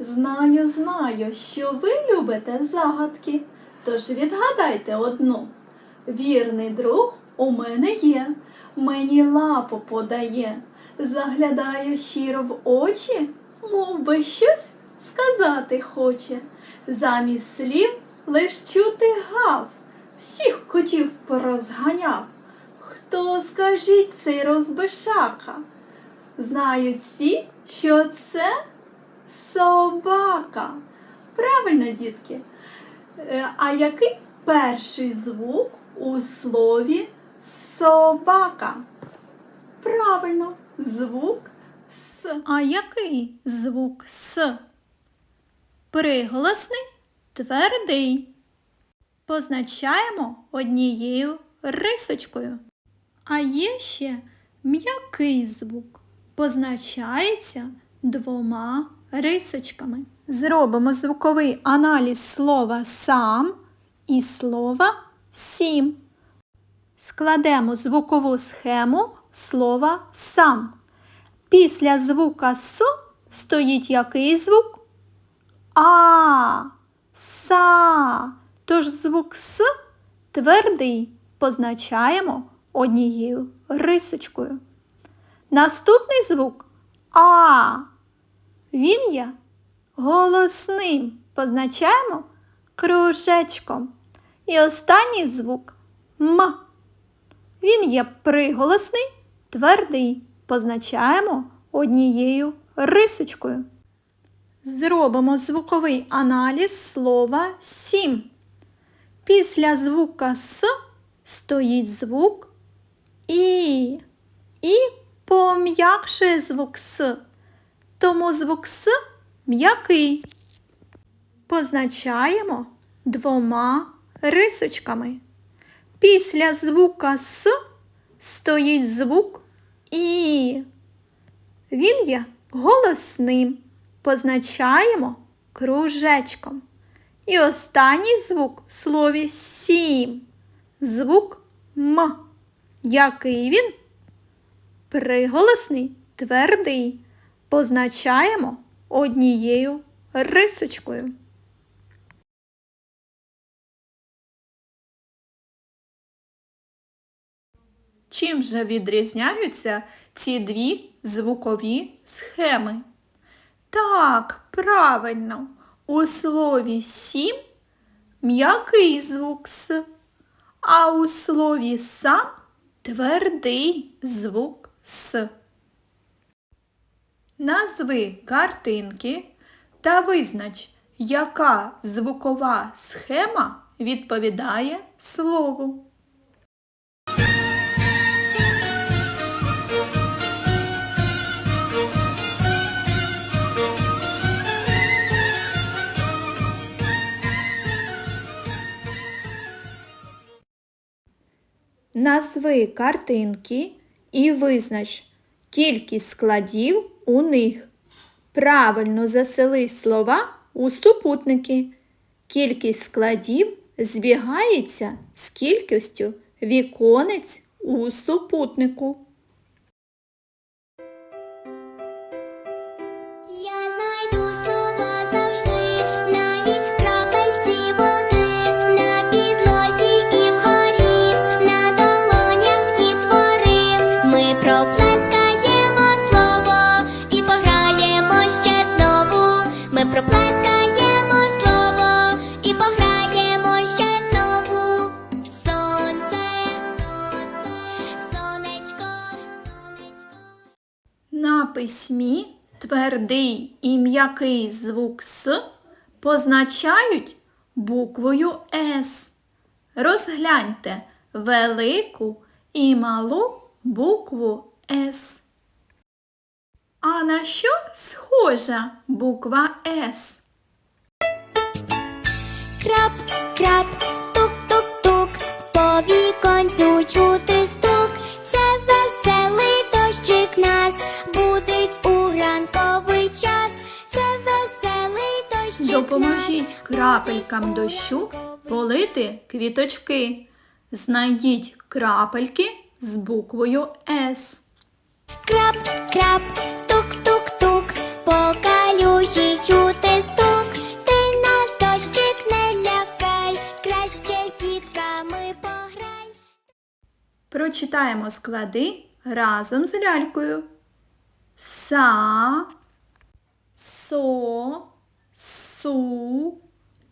Знаю, знаю, що ви любите загадки. Тож відгадайте одну. Вірний друг у мене є, мені лапу подає, заглядаю щиро в очі, мов би щось сказати хоче. Замість слів лиш чути гав, всіх котів порозганяв. Хто, скажіть, цей розбишака? Знають всі, що це собака. Правильно, дітки. Е, А який перший звук у слові собака? Правильно, звук С. А який звук С? Приголосний, твердий. Позначаємо однією рисочкою. А є ще м'який звук. Позначається двома рисочками. Зробимо звуковий аналіз слова сам і слова сім. Складемо звукову схему слова сам. Після звука С стоїть який звук? А, са. Тож звук С твердий позначаємо однією рисочкою. Наступний звук А. Він є голосним. Позначаємо кружечком. І останній звук М. Він є приголосний, твердий. Позначаємо однією рисочкою. Зробимо звуковий аналіз слова сім. Після звука С стоїть звук І. І пом'якшує звук С. Тому звук С м'який. Позначаємо двома рисочками. Після звука С стоїть звук І. Він є голосним. Позначаємо кружечком. І останній звук в слові сім. Звук М. Який він? Приголосний, твердий. Позначаємо однією рисочкою. Чим же відрізняються ці дві звукові схеми? Так, правильно, у слові сім м'який звук С, а у слові сам твердий звук С. Назви картинки та визнач, яка звукова схема відповідає слову. Назви картинки і визнач кількість складів у них. Правильно засели слова у супутники. Кількість складів збігається з кількістю віконець у супутнику. Проплескаємо слово і пограємо ще знову. Сонце, сонце, сонечко, сонечко. На письмі твердий і м'який звук С позначають буквою С. Розгляньте велику і малу букву С. А на що схожа буква С? Крап, крап, тук-тук-тук, по віконцю чути стук. Це веселий дощик нас будить у ранковий час. Це веселий дощик Допоможіть крапелькам дощу полити квіточки. Знайдіть крапельки з буквою С. Крап, крап, Прочитаємо склади разом з лялькою. Са, со, су,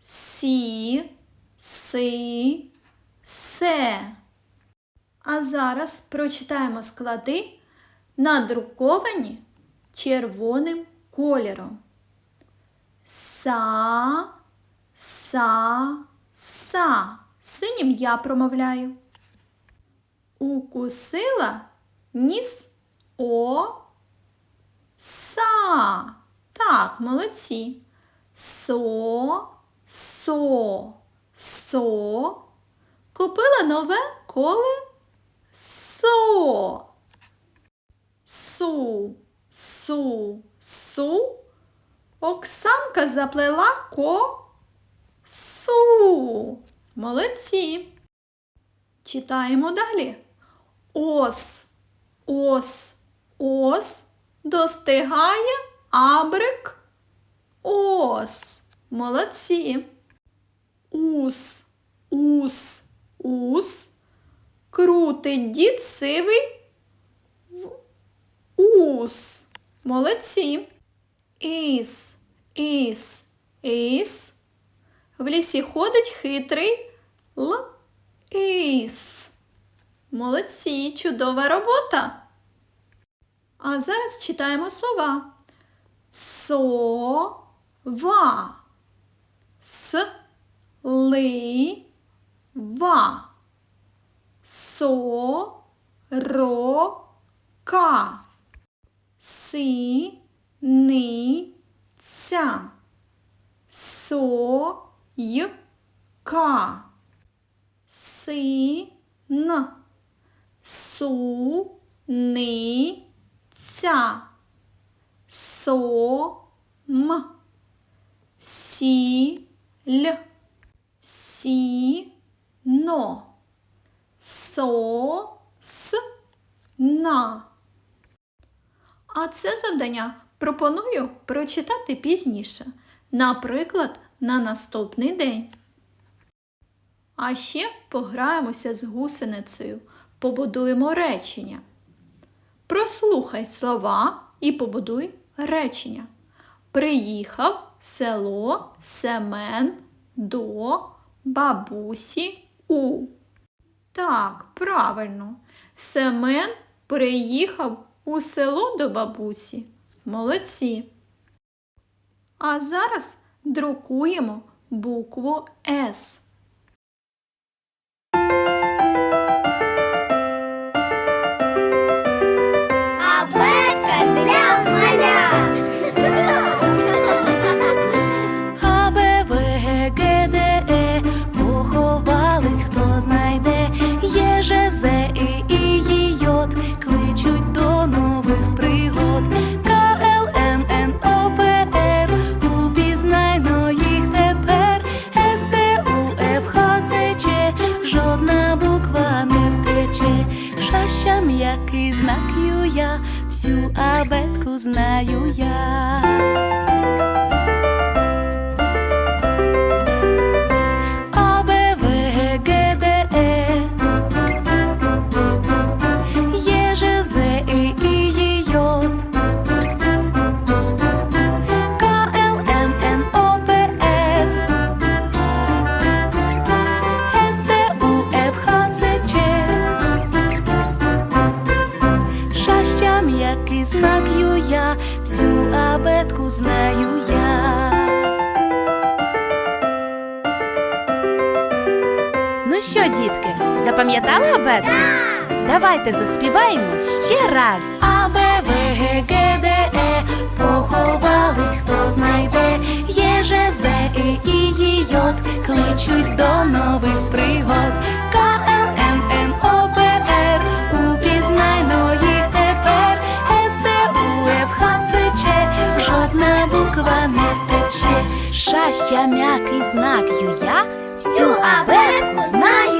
сі, си, се. А зараз прочитаємо склади, надруковані червоним кольором. Са, са, са. Синім я промовляю. Укусила ніс о са. Так, молодці. Со, со, со. Купила нове коле со. Су, су, су. Оксанка заплела ко су. Молодці. Читаємо далі. Ос, ос, ос достигає абрик. Ос. Молодці. Ус, ус, ус. Крутить дід сивий в ус. Молодці. Іс, іс, іс. В лісі ходить хитрий л. Іс. Молодці, чудова робота. А зараз читаємо слова. Сова. С ли ва. Со ро ка. Си ни ця. Со й ка. Син, су, ни, ця, со, м, сі, л, сі, но, со, с, на. А це завдання пропоную прочитати пізніше, наприклад, на наступний день. А ще пограємося з гусеницею, побудуємо речення. Прослухай слова і побудуй речення. Приїхав село Семен до бабусі У. Так, правильно. Семен приїхав у село до бабусі. Молодці. А зараз друкуємо букву С. запам'ятали абетку? Давайте заспіваємо ще раз. А, Б, В, Г, Г, Д, Е. Поховались, хто знайде. Є, Ж, З, І, І, Й, Й Кличуть до нових пригод. К, Л, М, Н, О, П, Р. Упізнайно їх тепер. С, Т, У, Ф, Х, Ц, Ч. Жодна буква не втече. Щастя, м'який знак Юя. Всю абетку знаю